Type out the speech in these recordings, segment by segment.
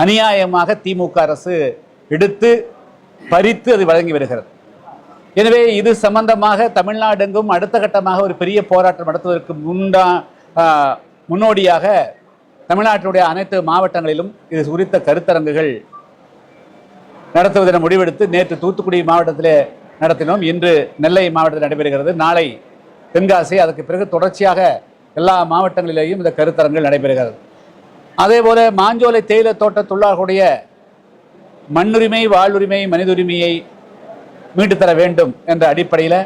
அநியாயமாக திமுக அரசு எடுத்து பறித்து அது வழங்கி வருகிறது. எனவே இது சம்பந்தமாக தமிழ்நாடெங்கும் அடுத்த கட்டமாக ஒரு பெரிய போராட்டம் நடத்துவதற்கு முண்டா முன்னோடியாக தமிழ்நாட்டினுடைய அனைத்து மாவட்டங்களிலும் இது குறித்த கருத்தரங்குகள் நடத்துவதென முடிவெடுத்து நேற்று தூத்துக்குடி மாவட்டத்திலே நடத்தினோம். இன்று நெல்லை மாவட்டத்தில் நடைபெறுகிறது. நாளை தென்காசி அதற்கு பிறகு தொடர்ச்சியாக எல்லா மாவட்டங்களிலேயும் இந்த கருத்தரங்கள் நடைபெறுகிறது. அதேபோல மாஞ்சோலை தேயிலை தோட்ட தொழிலாளர்களுடைய மண்ணுரிமை வாழ்வுரிமை மனித உரிமையை மீட்டு தர வேண்டும் என்ற அடிப்படையில்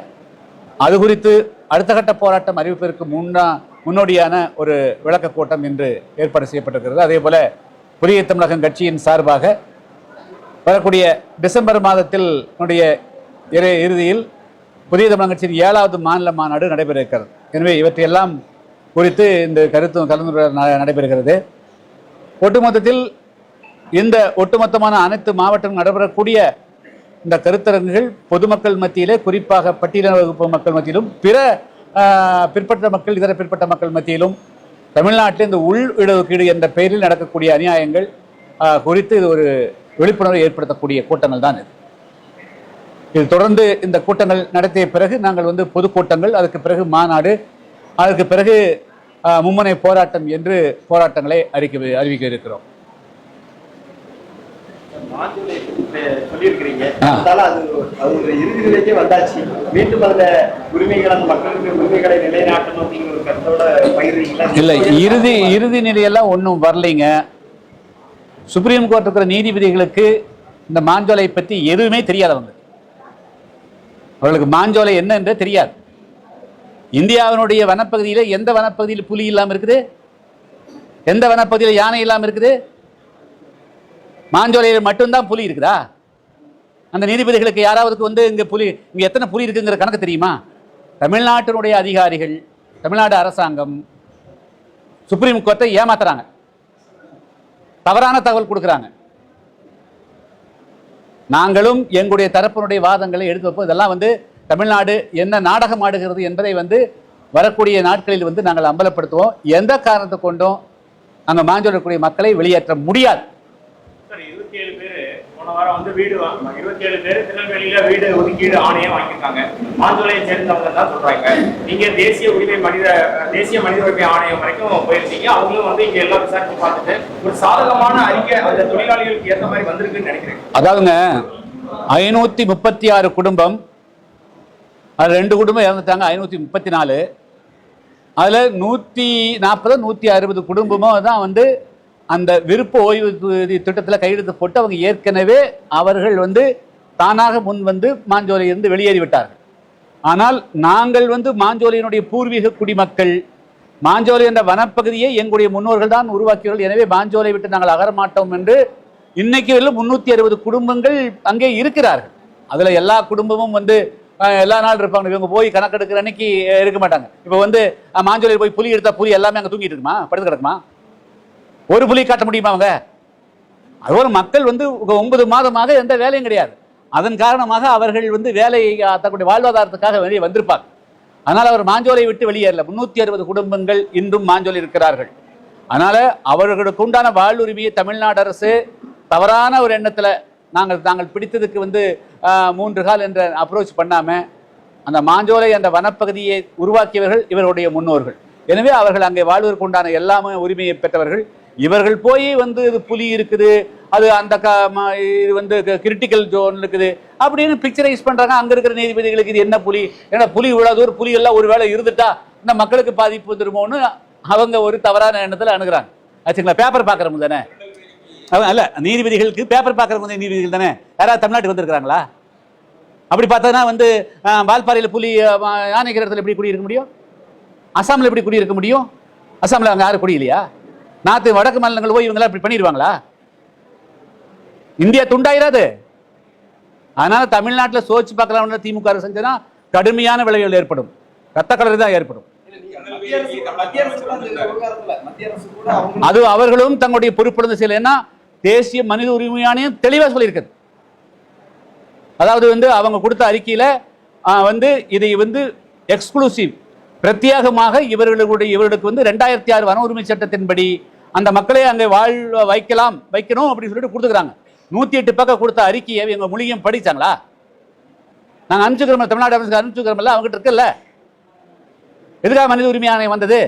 அது குறித்து அடுத்த கட்ட போராட்டம் அறிவிப்பதற்கு முன்னா முன்னோடியான ஒரு விளக்க கூட்டம் இன்று ஏற்பாடு செய்யப்பட்டிருக்கிறது. அதே போல புதிய தமிழகம் கட்சியின் சார்பாக வரக்கூடிய டிசம்பர் மாதத்தில் என்னுடைய இறுதியில் புதிய தமிழகம் கட்சியின் ஏழாவது மாநில மாநாடு நடைபெற இருக்கிறது. எனவே இவற்றையெல்லாம் குறித்து இந்த கருத்து கலந்துரையாடல் நடைபெறுகிறது. ஒட்டுமொத்தத்தில் இந்த ஒட்டுமொத்தமான அனைத்து மாவட்டம் நடைபெறக்கூடிய இந்த கருத்தரங்குகள் பொதுமக்கள் மத்தியிலே குறிப்பாக பட்டியல வகுப்பு மக்கள் மத்தியிலும் பிற பிற்பட்ட மக்கள் இதர பிற்பட்ட மக்கள் மத்தியிலும் தமிழ்நாட்டில் இந்த உள் இடஒதுக்கீடு என்ற பெயரில் நடக்கக்கூடிய அநியாயங்கள் குறித்து இது ஒரு விழிப்புணர்வை ஏற்படுத்தக்கூடிய கூட்டங்கள் தான் இது. இது தொடர்ந்து இந்த கூட்டங்கள் நடத்திய பிறகு நாங்கள் வந்து பொதுக்கூட்டங்கள் அதுக்கு பிறகு மாநாடு அதுக்கு பிறகு மும்முனை போராட்டம் என்று போராட்டங்களை அறிக்க அறிவிக்க இருக்கிறோம். இல்லை இறுதி இறுதி நிலையெல்லாம் ஒன்றும் வரலைங்க. சுப்ரீம் கோர்ட் இருக்கிற நீதிபதிகளுக்கு இந்த மாஞ்சோலை பற்றி எதுவுமே தெரியாதவங்க. அவர்களுக்கு மாஞ்சோலை என்ன என்றே தெரியாது. இந்தியாவினுடைய வனப்பகுதியில் எந்த வனப்பகுதியில் புலி இல்லாமல் இருக்குது? எந்த வனப்பகுதியில் யானை இல்லாமல் இருக்குது? மாஞ்சோலையில் மட்டும்தான் புலி இருக்குதா? அந்த நீதிபதிகளுக்கு யாராவதுக்கு வந்து இங்கே புலி இங்கே எத்தனை புலி இருக்குங்கிற கணக்கு தெரியுமா? தமிழ்நாட்டினுடைய அதிகாரிகள் தமிழ்நாடு அரசாங்கம் சுப்ரீம் கோர்ட்டை ஏமாத்துறாங்க. தவறான தகவல் கொடுக்குறாங்க. நாங்களும் எங்களுடைய தரப்பினுடைய வாதங்களை எடுத்து வைப்போம். இதெல்லாம் வந்து தமிழ்நாடு என்ன நாடகம் ஆடுகிறது என்பதை வந்து வரக்கூடிய நாட்களில் வந்து நாங்கள் அம்பலப்படுத்துவோம். எந்த காரணத்தை கொண்டும் அங்கே மாஞ்சோடக்கூடிய மக்களை வெளியேற்ற முடியாது. போன வாரம் வந்து வீடு வாங்க இருபத்தி ஏழு பேர் திருநெல்வேலியில வீடு ஒதுக்கீடு ஆணையம் வாங்கியிருக்காங்க. மாந்துளையை சேர்ந்தவங்க தான் சொல்றாங்க. நீங்க தேசிய உரிமை மனித தேசிய மனித உரிமை ஆணையம் வரைக்கும் போயிருந்தீங்க. அவங்களும் வந்து இங்க எல்லாம் விசாரிச்சு பார்த்துட்டு ஒரு சாதகமான அறிக்கை அந்த தொழிலாளிகளுக்கு ஏற்ற மாதிரி வந்திருக்குன்னு நினைக்கிறேன். அதாவதுங்க ஐநூற்றி முப்பத்தி ஆறு குடும்பம் அது ரெண்டு குடும்பம் இறந்துட்டாங்க ஐநூற்றி முப்பத்தி நாலு அதில் நூற்றி நாற்பது நூற்றி அறுபது குடும்பமும் தான் வந்து அந்த விருப்ப ஓய்வு திட்டத்தில் கையெழுத்து போட்டு அவங்க ஏற்கனவே அவர்கள் வந்து தானாக முன் வந்து மாஞ்சோலையிலிருந்து வெளியேறி விட்டார்கள். ஆனால் நாங்கள் வந்து மாஞ்சோலையினுடைய பூர்வீக குடிமக்கள் மாஞ்சோலை என்ற வனப்பகுதியை எங்களுடைய முன்னோர்கள் தான் உருவாக்கியவர்கள். எனவே மாஞ்சோலை விட்டு நாங்கள் அகர மாட்டோம் என்று இன்னைக்கு வரையிலும் முன்னூற்றி அறுபது குடும்பங்கள் அங்கே இருக்கிறார்கள். அதில் எல்லா குடும்பமும் வந்து எல்லா நாள் இருப்பாங்க. இவங்க போய் கணக்கெடுக்கிற அன்னைக்கு இருக்க மாட்டாங்க. இப்போ வந்து அஹ், மாஞ்சோலையில் போய் புலி எடுத்தா புலி எல்லாமே அங்கே தூங்கிட்டு இருக்குமா? படுத்து கிடக்குமா? ஒரு புலி காட்ட முடியுமா அவங்க? அதுபோல் மக்கள் வந்து ஒன்பது மாதமாக எந்த வேலையும் கிடையாது. அதன் காரணமாக அவர்கள் வந்து வேலை அஹ், தங்களுடைய வாழ்வாதாரத்துக்காக வெளியே வந்திருப்பாங்க. அதனால் அவர் மாஞ்சோலை விட்டு வெளியேறல. முன்னூற்றி அறுபது குடும்பங்கள் இன்றும் மாஞ்சோலை இருக்கிறார்கள். அதனால் அவர்களுக்கு உண்டான வாழ்வுரிமையை தமிழ்நாடு அரசு தவறான ஒரு எண்ணத்தில் நாங்கள் தாங்கள் பிடித்ததுக்கு வந்து மூன்று கால் என்ற அப்ரோச் பண்ணாமல் அந்த மாஞ்சோலை அந்த வனப்பகுதியை உருவாக்கியவர்கள் இவர்களுடைய முன்னோர்கள். எனவே அவர்கள் அங்கே வாழ்வதற்கு உண்டான எல்லாமே உரிமையை பெற்றவர்கள். இவர்கள் போய் வந்து இது புலி இருக்குது அது அந்த க ம- இது வந்து கிரிட்டிக்கல் ஜோன் இருக்குது அப்படின்னு பிக்சரைஸ் பண்ணுறாங்க அங்கே இருக்கிற நீதிபதிகளுக்கு இது என்ன புலி? ஏன்னா புலி இவ்வளோ தூரம் புலி எல்லாம் ஒரு வேளை இருந்துட்டா இந்த மக்களுக்கு பாதிப்பு வந்துருமோன்னு அவங்க ஒரு தவறான எண்ணத்தில் அணுகிறாங்க. ஆச்சுங்களா? பேப்பர் பார்க்குறோம் தானே? அல்ல நீதிபதிகளுக்கு பேப்பர் பார்க்குறவங்க நீதிபதிகள் தானே? யாராவது தமிழ்நாட்டுக்கு வந்திருக்கிறாங்களா? அப்படி பார்த்தோன்னா வந்து வால்பாறையில் புலி யானைக்கிற இடத்துல எப்படி குடியிருக்க முடியும்? அசாமில் எப்படி குடியிருக்க முடியும்? அசாமில் அங்கே யாரும் குடியிலையா? நாத்து வடக்கு மாநிலங்கள் போய் இவங்கெல்லாம் இப்படி பண்ணிடுவாங்களா? இந்தியா துண்டாயிராது. அதனால தமிழ்நாட்டில் சோச்சு பார்க்கலாம்னு திமுக அரசு செஞ்சதுன்னா கடுமையான விளைவுகள் ஏற்படும். ரத்த கலர் தான் ஏற்படும். அது அவர்களும் தங்களுடைய பொறுப்புடன் செய்யல ஏன்னா தேசிய மனித உரிமை ஆணையம் தெளிவாக சொல்லியிருக்குது அதாவது வந்து அவங்க கொடுத்த அறிக்கையில வந்து இதை வந்து எக்ஸ்க்ளூசிவ் பிரத்யேகமாக இவர்களுடைய இவர்களுக்கு வந்து ரெண்டாயிரத்தி ஆறு வன உரிமை சட்டத்தின்படி அந்த மக்களை அங்கே வாழ் வைக்கலாம் வைக்கணும் அப்படின்னு சொல்லிட்டு கொடுத்துக்கிறாங்க. நூற்றி எட்டு பக்கம் கொடுத்த அறிக்கையை எங்கள் மொழியும் படித்தாங்களா நாங்கள் அனுப்பிச்சுக்கிறோம் தமிழ்நாடு அரசுக்கு அனுப்பிச்சுக்கிறோம்ல அவங்ககிட்ட இருக்குல்ல? எதுக்காக மனித உரிமை ஆணையம் வந்தது?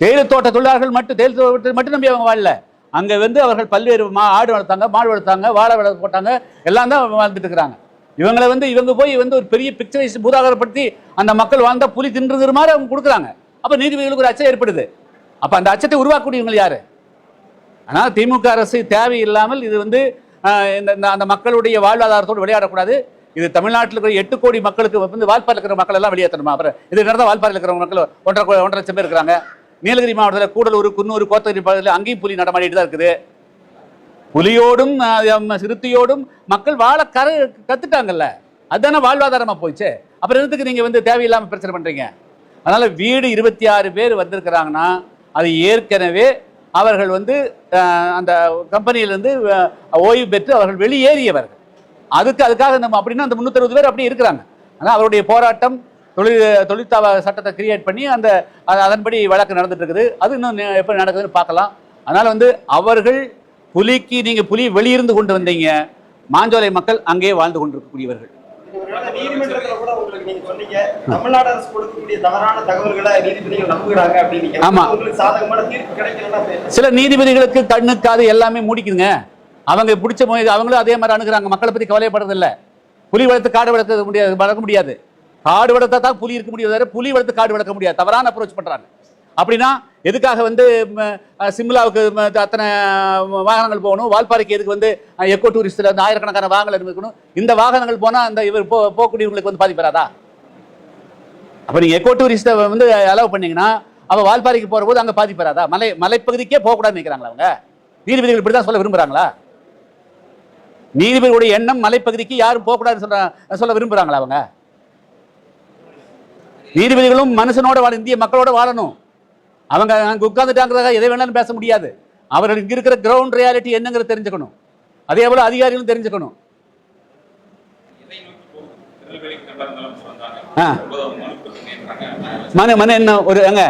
தேயிலை தோட்ட தொழிலாளர்கள் மட்டும் தேயிலை தோட்டத்தை மட்டும் நம்பி அவங்க வாழல. அங்கே வந்து அவர்கள் பல்வேறு மா ஆடு வளர்த்தாங்க மாடு வளர்த்தாங்க வாழை வளர்த்து போட்டாங்க. எல்லாம் தான் வாழ்ந்துட்டு இருக்கிறாங்க. இவங்களை வந்து இவங்க போய் வந்து ஒரு பெரிய பிக்சரைஸ் பூதாகரப்படுத்தி அந்த மக்கள் வாழ்ந்தா புலி தின்றுகிற மாதிரி அவங்க கொடுக்குறாங்க. அப்போ நீதிபதிகளுக்கு ஒரு அச்சம் ஏற்படுது. அப்போ அந்த அச்சத்தை உருவாக்கக்கூடியவங்க யார்? ஆனால் திமுக அரசு தேவையில்லாமல் இது வந்து இந்த அந்த மக்களுடைய வாழ்வாதாரத்தோடு விளையாடக்கூடாது. இது தமிழ்நாட்டில் இருக்கிற எட்டு கோடி மக்களுக்கு வந்து வால்பாறையில் இருக்கிற மக்கள் எல்லாம் வெளியேற்றணுமா? அப்புறம் இது நடந்தால் வால்பாறையில் இருக்கிற மக்கள் ஒன்றரை ஒன்றரை லட்சம் பேர் இருக்கிறாங்க. நீலகிரி மாவட்டத்தில் கூடலூர் குன்னூர் கோத்தகிரி பகுதியில் அங்கேயும் புலி நடமாடிட்டு தான் இருக்குது. புலியோடும் சிறுத்தையோடும் மக்கள் வாழ கர கத்துட்டாங்கல்ல. அதுதானே வாழ்வாதாரமாக போயிடுச்சு. அப்புறம் எதுக்கு நீங்கள் வந்து தேவையில்லாமல் பிரச்சனை பண்ணுறீங்க அதனால் வீடு இருபத்தி ஆறு பேர் வந்திருக்கிறாங்கன்னா அது ஏற்கனவே அவர்கள் வந்து அந்த கம்பெனியிலேருந்து ஓய்வு பெற்று அவர்கள் வெளியேறியவர்கள். அதுக்கு அதுக்காக நம்ம அப்படின்னா அந்த முந்நூற்றறுபது பேர் அப்படி இருக்கிறாங்க. ஆனால் அவருடைய போராட்டம் தொழில் தொழிற்சாலை சட்டத்தை கிரியேட் பண்ணி அந்த அதன்படி வழக்கு நடந்துட்டு இருக்குது அது இன்னும் நே- எப்ப நடக்குதுன்னு பார்க்கலாம். அதனால வந்து அவர்கள் புலிக்கு நீங்க புலி வெளியிருந்து கொண்டு வந்தீங்க. மாஞ்சோலை மக்கள் அங்கேயே வாழ்ந்து கொண்டிருக்கக்கூடியவர்கள்? சில நீதிபதிகளுக்கு கண்ணு காது எல்லாமே மூடிக்குதுங்க. அவங்க பிடிச்ச அவங்களும் அதே மாதிரி அணுகுறாங்க. மக்களை பத்தி கவலைப்படுறதில்ல. புலி வளர்த்து காடு வளர்க்க முடியாது வளர்க்க முடியாது. காடு வளர்த்தா தான் புலி இருக்க முடியாது தவிர புலி வளர்த்து காடு வளர்க்க முடியாது. தவறான அப்ரோச் பண்ணுறாங்க அப்படின்னா எதுக்காக வந்து சிம்லாவுக்கு அத்தனை வாகனங்கள் போகணும்? வால்பாறைக்கு எதுக்கு வந்து எக்கோ டூரிஸ்டில் வந்து ஆயிரக்கணக்கான வாகனங்கள் இருக்கணும்? இந்த வாகனங்கள் போனால் அந்த இவர் போ போகக்கூடியவங்களுக்கு வந்து பாதிப்பு வராதா? அப்ப எக்கோ டூரிஸ்ட்டை வந்து அலோவ் பண்ணிங்கன்னா அவள் வால்பாறைக்கு போற போது அங்க பாதிப்பு வராதா? மலை மலைப்பகுதிக்கே போகக்கூடாதுன்னு நினைக்கிறாங்களா அவங்க? நீதிபதிகள் இப்படி தான் சொல்ல விரும்புகிறாங்களா நீதிபதிகளுடைய எண்ணம் மலைப்பகுதிக்கு யாரும் போகக்கூடாதுன்னு சொல்ற சொல்ல விரும்புகிறாங்களா அவங்க? நீதிபதிகளும் மனுஷனோட வாழ இந்திய மக்களோட வாழணும். அவங்க அங்க உட்கார்ந்துட்டாங்கிறதாக எதை வேணாலும் பேச முடியாது. அவர்கள் இங்க இருக்கிற கிரவுண்ட் ரியாலிட்டி என்னங்கிறத தெரிஞ்சுக்கணும். அதே போல அதிகாரிகளும் தெரிஞ்சுக்கணும். மன மன மனு மனு என்ன ஒரு எங்க?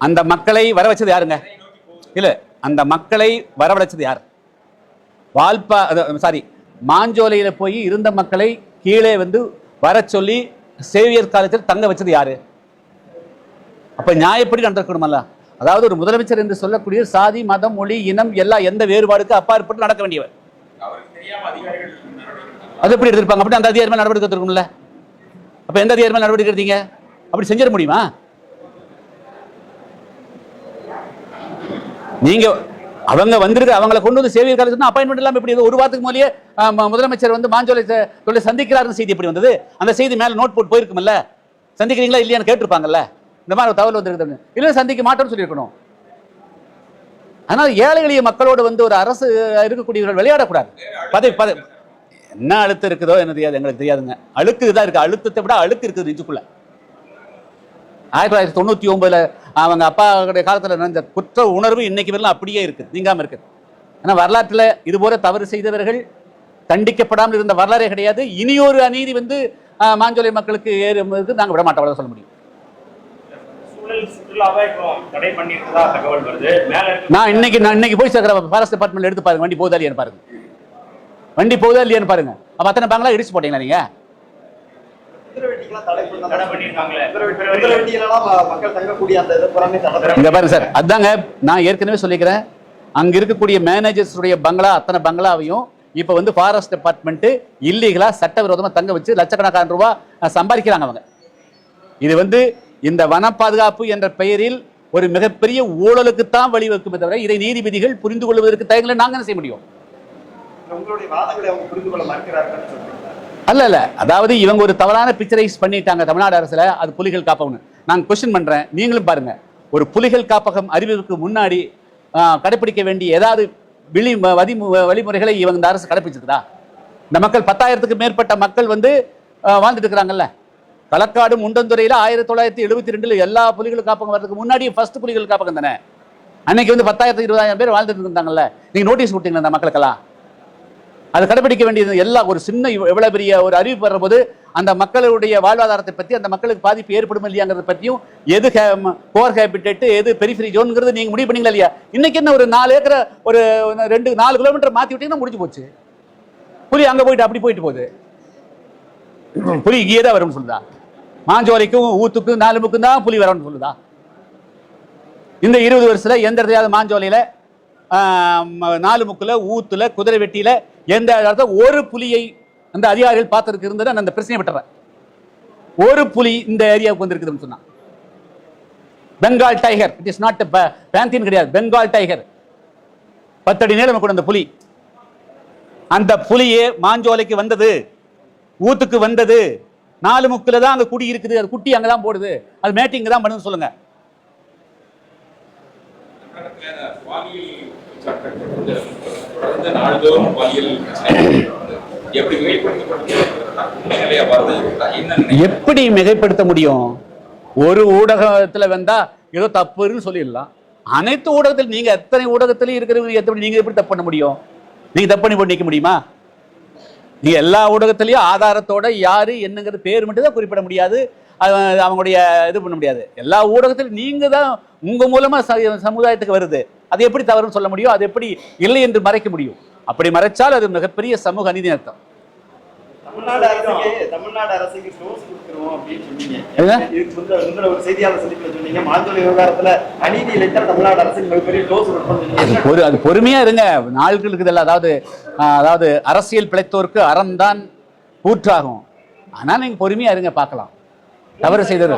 அந்த மக்களை வர வச்சது யாருங்க? இல்ல அந்த மக்களை வரவழைச்சது யார்? வால்பா சாரி மாஞ்சோலையில போய் இருந்த மக்களை கீழே வந்து வர சொல்லி சேவியர் காலத்தில் தங்க வச்சது யாரு? அப்ப நியாயப்படி நடந்திருக்கணுமல்ல? அதாவது ஒரு முதலமைச்சர் என்று சொல்லக்கூடிய சாதி மதம் மொழி இனம் எல்லாம் எந்த வேறுபாடுக்கு அப்பாற்பட்டு நடக்க வேண்டியவர். அது எப்படி எடுத்திருப்பாங்க? அப்படி அந்த அதிகாரி மேல நடவடிக்கை எடுத்திருக்கும்ல அப்ப எந்த அதிகாரி மேல நடவடிக்கை எடுத்தீங்க? அப்படி செஞ்சிட முடியுமா? நீங்க அவங்க வந்திருக்க அவங்கள கொண்டு வந்து சேவியர் காலேஜ் அப்பாயின்மெண்ட் இல்லாமல் எப்படி ஒரு வாரத்துக்கு முதலியே முதலமைச்சர் வந்து மாஞ்சோலை தொழில் சந்திக்கிறாருன்னு செய்தி எப்படி வந்தது? அந்த செய்தி மேல நோட் போட்டு போயிருக்கும்ல சந்திக்கிறீங்களா இல்லையான்னு கேட்டிருப்பாங்கல்ல? இந்த மாதிரி ஒரு தகவல் வந்திருக்கு இல்லை சந்திக்க மாட்டோம்னு சொல்லியிருக்கணும். ஆனால் ஏழை எளிய மக்களோடு வந்து ஒரு அரசு இருக்கக்கூடியவர்கள் விளையாடக்கூடாது. பதவி பதவி. என்ன அழுத்தம் இருக்குதோ என்ன தெரியாது எங்களுக்கு தெரியாதுங்க. அழுக்கு தான் இருக்கு. அழுத்தத்தை விட அழுக்கு இருக்குது நெஞ்சுக்குள்ள ஆயிரத்தி தொள்ளாயிரத்தி தொண்ணூத்தி ஒன்பதுல அவங்க அப்பாவுடைய காலத்துல நடந்த குற்ற உணர்வு இன்னைக்கு வரலாம் அப்படியே இருக்கு நீங்காம இருக்கு. ஆனா வரலாற்றுல இது போல தவறு செய்தவர்கள் தண்டிக்கப்படாமல் இருந்த வரலாறே கிடையாது. இனியொரு அநீதி வந்து மாஞ்சோலை மக்களுக்கு ஏறும்போது நாங்க விட மாட்டோம் சொல்ல முடியும். நான் இன்னைக்கு நான் இன்னைக்கு போய் சேர்க்கிற ஃபாரஸ்ட் டிபார்ட்மெண்ட்ல எடுத்து பாருங்க. வண்டி போகுதா இல்லையான்னு பாருங்க. வண்டி போகுதா இல்லையான்னு பாருங்க. அப்ப அத்தனை பாங்களா இடிச்சு போட்டீங்களா நீங்க? பாருங்க சார் அதாங்க நான் ஏற்கனவே சொல்லிக்கிறேன். அங்க இருக்கக்கூடிய மேனேஜர்ஸ் உடைய பங்களா அத்தனை பங்களாவையும் இப்ப வந்து ஃபாரஸ்ட் டிபார்ட்மெண்ட் இல்லீகலா சட்டவிரோதமா தங்க வச்சு லட்சக்கணக்கான ரூபாய் அஹ், சம்பாதிக்கிறாங்க அவங்க. இது வந்து இந்த வன பாதுகாப்பு என்ற பெயரில் ஒரு மிகப்பெரிய ஊழலுக்கு தான் வழிவகுக்குமே தவிர இதை நீதிபதிகள் புரிந்து கொள்வதற்கு தயங்கல நாங்க என்ன செய்ய முடியும்? உங்களுடைய வாதங்களை அவங்க புரிந்து கொள்ள மறுக்கிறார்கள் சொல்றீங்க அல்ல இல்ல அதாவது இவங்க ஒரு தவறான பிக்சரைஸ் பண்ணிட்டாங்க தமிழ்நாடு அரசுல. அது புலிகள் காப்பகம்னு. நான் கொஸ்டின் பண்றேன். நீங்களும் பாருங்க. ஒரு புலிகள் காப்பகம் அறிவிப்புக்கு முன்னாடி கடைபிடிக்க வேண்டிய ஏதாவது விழி வதி வழிமுறைகளை இவங்க இந்த அரசு கடைபிடிச்சிருக்குதா இந்த மக்கள் பத்தாயிரத்துக்கு மேற்பட்ட மக்கள் வந்து வாழ்ந்துட்டு இருக்கிறாங்கல்ல களக்காடு முண்டந்துறையில் ஆயிரத்தி தொள்ளாயிரத்தி எழுபத்தி ரெண்டுல எல்லா புலிகள் காப்பகம் வர்றதுக்கு முன்னாடி ஃபர்ஸ்ட் புலிகள் காப்பகம் தானே? அன்னைக்கு வந்து பத்தாயிரத்து இருபதாயிரம் பேர் வாழ்ந்துட்டு இருந்தாங்கல்ல நீங்க நோட்டீஸ் கொடுத்தீங்களா அந்த மக்களுக்கெல்லாம்? அது கடைபிடிக்க வேண்டியது எல்லா ஒரு சின்ன எவ்வளவு பெரிய ஒரு அறிவிப்பு வரும்போது அந்த மக்களுடைய வாழ்வாதாரத்தை பற்றி அந்த மக்களுக்கு பாதிப்பு ஏற்படும் இல்லையாங்கிறத பற்றியும் எது கோர் ஹேபிடேட் எது பெரிஃபரி ஜோன்ங்கிறது நீங்க முடிவு பண்ணீங்களா இல்லையா? இன்னைக்கு என்ன ஒரு நாலு ஏக்கரை ஒரு ரெண்டு நாலு கிலோமீட்டர் மாத்தி விட்டீங்கன்னா முடிஞ்சு போச்சு. புலி அங்க போயிட்டு அப்படி போயிட்டு போகுது. புலி இங்கேயே தான் வரும்னு சொல்லுதா? மாஞ்சோலைக்கும் ஊத்துக்கும் நாலுமுக்கும் தான் புலி வரும்னு சொல்லுதா? இந்த இருபது வருஷத்துல எந்த இடத்துலயாவது மாஞ்சோலையில நாலு முக்கில் ஊத்துல குதிரை வெட்டியில எந்த இடத்துல ஒரு புலியை அந்த அதிகாரிகள் பார்த்துருக்கு இருந்தது நான் அந்த பிரச்சனையை விட்டுறேன். ஒரு புலி இந்த ஏரியாவுக்கு வந்திருக்குதுன்னு சொன்னா Bengal tiger it is not panther கிடையாது பெங்கால் டைகர். பத்தடி நீளம் கூட அந்த புலி. அந்த புலியே மாஞ்சோலைக்கு வந்தது ஊத்துக்கு வந்தது நாலு முக்கில் தான் அங்கே குடி இருக்குது அது குட்டி அங்கே தான் போடுது அது மேட்டிங் தான் பண்ணுன்னு சொல்லுங்க. சட்டத்தில் தொடர்ந்து நாள்தோறும் பாலியல் எப்படி எப்படி மிகைப்படுத்த முடியும்? ஒரு ஊடகத்துல வந்தா ஏதோ தப்புன்னு சொல்லிடலாம். அனைத்து ஊடகத்தில் நீங்க எத்தனை ஊடகத்திலையும் இருக்கிறவங்க எத்தனை நீங்க எப்படி தப்பு பண்ண முடியும்? நீங்க தப்பு பண்ணி நிற்க முடியுமா? நீங்க எல்லா ஊடகத்திலையும் ஆதாரத்தோட யாரு என்னங்கிறது பேர் மட்டும் தான் குறிப்பிட முடியாது. அவங்களுடைய இது பண்ண முடியாது. எல்லா ஊடகத்திலும் நீங்க தான் உங்க மூலமா சமுதாயத்துக்கு வருது. அது எப்படி தவறுன்னு சொல்ல முடியும்? அது எப்படி இல்லை என்று மறைக்க முடியும்? அப்படி மறைச்சால் அது மிகப்பெரிய சமூக அநீதி அர்த்தம் தமிழ்நாடு அரசுக்கு தமிழ்நாடு அரசுக்கு டோஸ் கொடுக்குறோம் அப்படின்னு சொன்னீங்க. என்ன? இதுக்கு முந்தின முந்தின ஒரு செய்தியாளர் சந்திப்புல சொன்னீங்க மாஞ்சோலை விவகாரத்துல அநீதி இழைத்தால் தமிழ்நாடு அரசுக்கு மிகப்பெரிய டோஸ் கொடுப்போம் சொன்னீங்க. ஒரு அது பொறுமையா இருங்க. நாட்கள் இருக்குதுல்ல அதாவது அதாவது அரசியல் பிழைத்தோருக்கு அறம்தான் கூற்றாகும் ஆனா நீங்க பொறுமையா இருங்க பார்க்கலாம். தவறு செய்தது.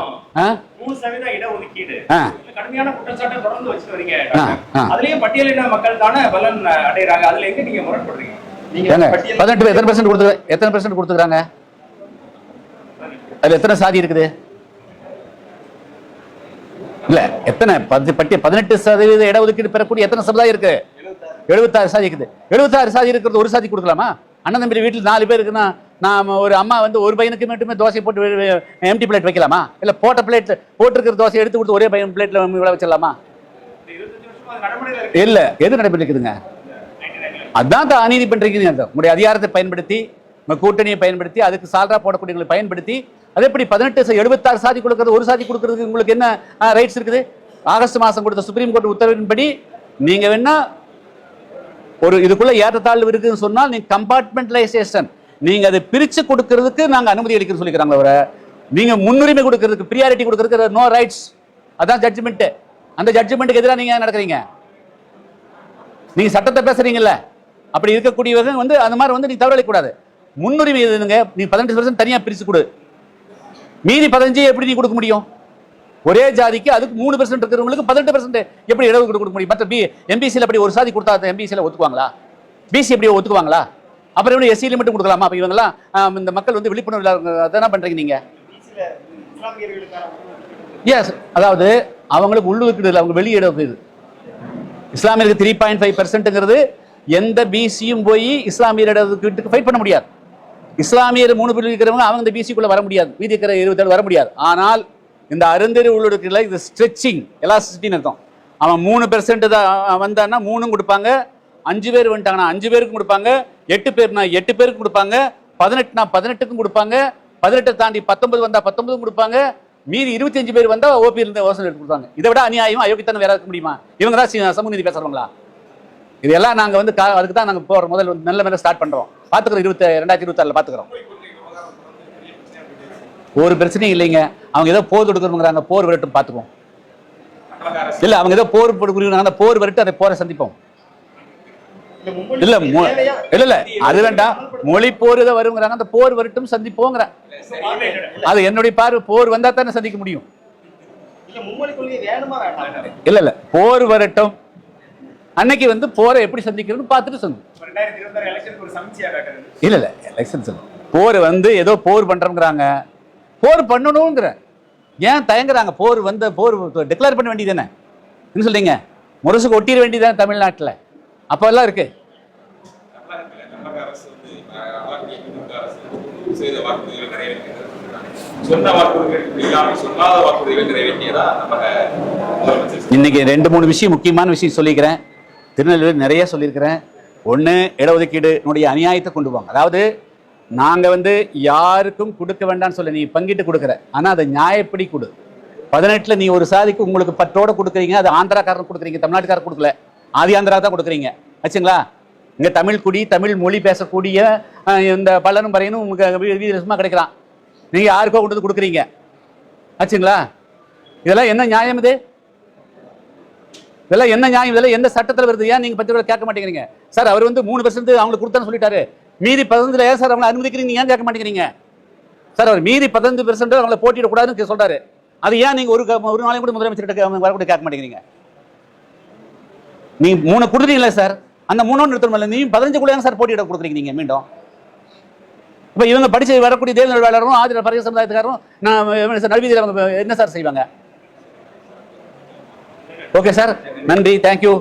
பதினெட்டு பேர் எத்தனை பர்சன்ட் கொடுத்து எத்தனை பர்சன்ட் கொடுத்துக்கிறாங்க? அதுல எத்தனை சாதி இருக்குது? இல்ல எத்தனை? பத்து பட்டி பதினெட்டு சதவீத இடஒதுக்கீடு பெறக்கூடிய எத்தனை சமுதாயம் இருக்கு? எழுபத்தாறு சாதி இருக்குது. எழுபத்தாறு சாதி இருக்கிறது ஒரு சாதி கொடுக்கலாமா? அண்ணன் தம்பி வீட்டில் நாலு பேர் இருக்குன்னா நாம ஒரு அம்மா வந்து ஒரு பையனுக்கு மட்டுமே தோசை போட்டு எம்டி பிளேட் வைக்கலாமா? இல்ல போட்ட பிளேட் போட்டிருக்கிற தோசை எடுத்து கொடுத்து ஒரே பையன் பிளேட்ல விழ வச்சிடலாமா? இல்ல எது நடைபெற்றிருக்குதுங்க அதான் தான் அநீதி அர்த்தம். உங்களுடைய அதிகாரத்தை பயன்படுத்தி கூட்டணியை பயன்படுத்தி அதுக்கு சால்ரா போடக்கூடியவங்களை பயன்படுத்தி அது எப்படி பதினெட்டு எழுபத்தாறு சாதி கொடுக்கறது ஒரு சாதி கொடுக்கறதுக்கு உங்களுக்கு என்ன ரைட்ஸ் இருக்குது? ஆகஸ்ட் மாசம் கொடுத்த சுப்ரீம் கோர்ட் உத்தரவின்படி நீங்க வேணா ஒரு இதுக்குள்ள ஏற்றத்தாழ்வு இருக்குன்னு சொன்னால் நீங்க கம்பார்ட்மெண்டலைசேஷன் நீங்க அதை பிரிச்சு கொடுக்கறதுக்கு நாங்க அனுமதி அளிக்கிறோம் சொல்லிக்கிறாங்க அவரை நீங்க முன்னுரிமை கொடுக்கறதுக்கு ப்ரியாரிட்டி கொடுக்கறதுக்கு நோ ரைட்ஸ் அதான் ஜட்ஜ்மெண்ட் அந்த ஜட்ஜ்மெண்ட்டுக்கு எதிராக நீங்க நடக்கிறீங்க? நீங்க சட்டத்தை பேசுறீங்கல்ல. அப்படி இருக்கக்கூடியவங்க வந்து அந்த மாதிரி வந்து நீ தவறளிக்கூடாது முன்னுரிமை எதுங்க? நீ பதினெட்டு பர்சன்ட் தனியா பிரிச்சு கொடு. மீதி பதினஞ்சு எப்படி நீ கொடுக்க முடியும்? ஒரே ஜாதிக்கு அதுக்கு மூணு பெர்சென்ட் இருக்கிறவங்களுக்கு பதினெட்டு பெர்சென்ட் எப்படி இடஒதுக்கீடு கொடுக்க முடியும்? மற்ற பி எம்பிசியில் அப்படி ஒரு சாதி கொடுத்தா எம்பிசியில் ஒத்துக்குவாங்களா? பிசி எப்படி ஒத்துக்குவாங்களா? அப்புறம் இவனு எஸ்சியில் மட்டும் கொடுக்கலாமா? அப்போ இவங்கெல்லாம் இந்த மக்கள் வந்து விழிப்புணர்வு இல்லாத அதான பண்றீங்க நீங்கள் எஸ் அதாவது அவங்களுக்கு உள்ளுக்குது இல்லை அவங்க வெளியிட இது. இஸ்லாமியருக்கு த்ரீ பாயிண்ட் ஃபைவ் பர்சன்ட்ங்கிறது எந்த பிசியும் போய் இஸ்லாமியர்கிட்ட ஃபைட் பண்ண முடியாது. இஸ்லாமியர் மூணு பேர் இருக்கிறவங்க அவங்க இந்த பிசிக்குள்ள வர முடியாது. மீதி இருக்கிற இருபத்தேழு வர முடியாது. ஆனால் இந்த அருந்தறி உள்ளுக்கில் இது ஸ்ட்ரெச்சிங் எலாசிட்டின்னு அர்த்தம். அவன் மூணு பெர்சென்ட் தான் வந்தான்னா மூணும் கொடுப்பாங்க அஞ்சு பேர் வந்துட்டாங்கன்னா அஞ்சு பேருக்கும் கொடுப்பாங்க எட்டு பேர்னா எட்டு பேருக்கும் கொடுப்பாங்க. பதினெட்டுனா பதினெட்டுக்கும் கொடுப்பாங்க. பதினெட்டை தாண்டி பத்தொன்பது வந்தால் பத்தொன்பதும் கொடுப்பாங்க. மீதி இருபத்தி அஞ்சு பேர் வந்தா ஓபி இருந்த யோசனை எடுத்து கொடுத்தாங்க இதை விட அநியாயம் அயோக்கியத்தனம் வேற இருக்க முடியுமா? இவங்க தான் சமூக நீதி பேசுறவங்களா? இதெல்லாம் நாங்க வந்து கா- அதுக்கு தான் நாங்க போறோம் முதல்ல வந்து நல்ல மேல ஸ்டார்ட் பண்றோம். பாத்துக்கிறோம் இருபத்தி ரெண்டாயிரத்தி இருபத்தாறுல பாத்துக்கிறோம். ஒரு பிரச்சனையும் இல்லைங்க. அவங்க ஏதோ போர் கொடுக்குறவங்கிறாங்க போர் வரட்டும் பாத்துக்குவோம். இல்லை இல்ல அவங்க ஏதோ போர் கொடுக்குறாங்க அந்த போர் வரட்டும் அதை போரை சந்திப்போம். இல்ல இல்ல? இல்ல அது வேண்டாம். மொழி போர் ஏதோ வருங்கிறாங்க. அந்த போர் வரட்டும் சந்திப்போங்கிற. அது என்னுடைய பார்வை. போர் வந்தா தானே சந்திக்க முடியும். இல்ல இல்ல போர் வரட்டும். அன்னைக்கு வந்து போரை எப்படி சந்திக்கிறதுன்னு பார்த்துட்டு சொல்லு ரெண்டாயிரத்தி இருபத்தாறு எலெக்ஷனுக்கு ஒரு சமீட்சையா காட்டுறது இல்ல இல்ல எலெக்ஷன்ஸ் போர் வந்து ஏதோ போர் பண்றோங்கிறாங்க போர் பண்ணணுங்கிற. ஏன் தயங்குறாங்க? போர் வந்த போர் டிக்ளேர் பண்ண வேண்டியதானே என்ன சொல்றீங்க? முரசுக்கு ஒட்டிட வேண்டியதானே தமிழ்நாட்டுல? அப்பெல்லாம் இருக்கு. இன்னைக்கு ரெண்டு மூணு விஷயம் முக்கியமான விஷயம் சொல்லிக்கிறேன். திருநெல்வேலி நிறைய சொல்லியிருக்கிறேன். ஒன்று இடஒதுக்கீடுனுடைய அநியாயத்தை கொண்டு வாங்க அதாவது நாங்கள் வந்து யாருக்கும் கொடுக்க வேண்டாம்னு சொல்ல நீ பங்கிட்டு கொடுக்குற. ஆனால் அதை நியாயப்படி கொடு. பதினெட்டில் நீ ஒரு சாதிக்கு உங்களுக்கு பத்தோட கொடுக்குறீங்க அது ஆந்திராக்காரன் கொடுக்குறீங்க தமிழ்நாட்டுக்காரர் கொடுக்கல. ஆதி தான் கொடுக்குறீங்க. ஆச்சுங்களா இங்கே தமிழ் குடி தமிழ் மொழி பேசக்கூடிய இந்த பல்லனும் பறையனும் உங்களுக்கு வீ- வீரசமா கிடைக்கலாம் நீங்கள் யாருக்கோ கொண்டு வந்து கொடுக்குறீங்க. ஆச்சுங்களா இதெல்லாம் என்ன நியாயம் இது? இதெல்லாம் என்ன நியாயம்? இதெல்லாம் எந்த சட்டத்தில் வருது? ஏன் நீங்கள் பத்து ரூபாய் கேட்க மாட்டேங்கிறீங்க? சார் அவர் வந்து மூணு பர்சன்ட் அவங்களுக்கு கொடுத்தான்னு சொல்லிட்டாரு. மீதி பதினஞ்சில் ஏன் சார் அவங்களை அனுமதிக்கிறீங்க? ஏன் கேட்க மாட்டேங்கிறீங்க? சார் அவர் மீதி பதினஞ்சு பெர்சென்ட் அவங்களை போட்டியிடக்கூடாதுன்னு சொல்கிறாரு அது ஏன் நீங்கள் ஒரு ஒரு நாளைக்கு கூட முதலமைச்சர்கிட்ட வரக்கூடிய கேட்க மாட்டேங்கிறீங்க? நீ மூணு கொடுத்துட்டீங்களே சார்? அந்த மூணு நிறுத்தணும் நீ பதினஞ்சு கூட சார் போட்டியிட கொடுக்குறீங்க நீங்கள் மீண்டும். இப்போ இவங்க படிச்சு வரக்கூடிய தேர்தல் வேளாளரும் ஆதிர பரிய சமுதாயத்துக்காரரும் நான் நல்வீதியில் அவங்க என்ன சார் செய்வாங்க? Okay sir. நன்றி. தேங்க்யூ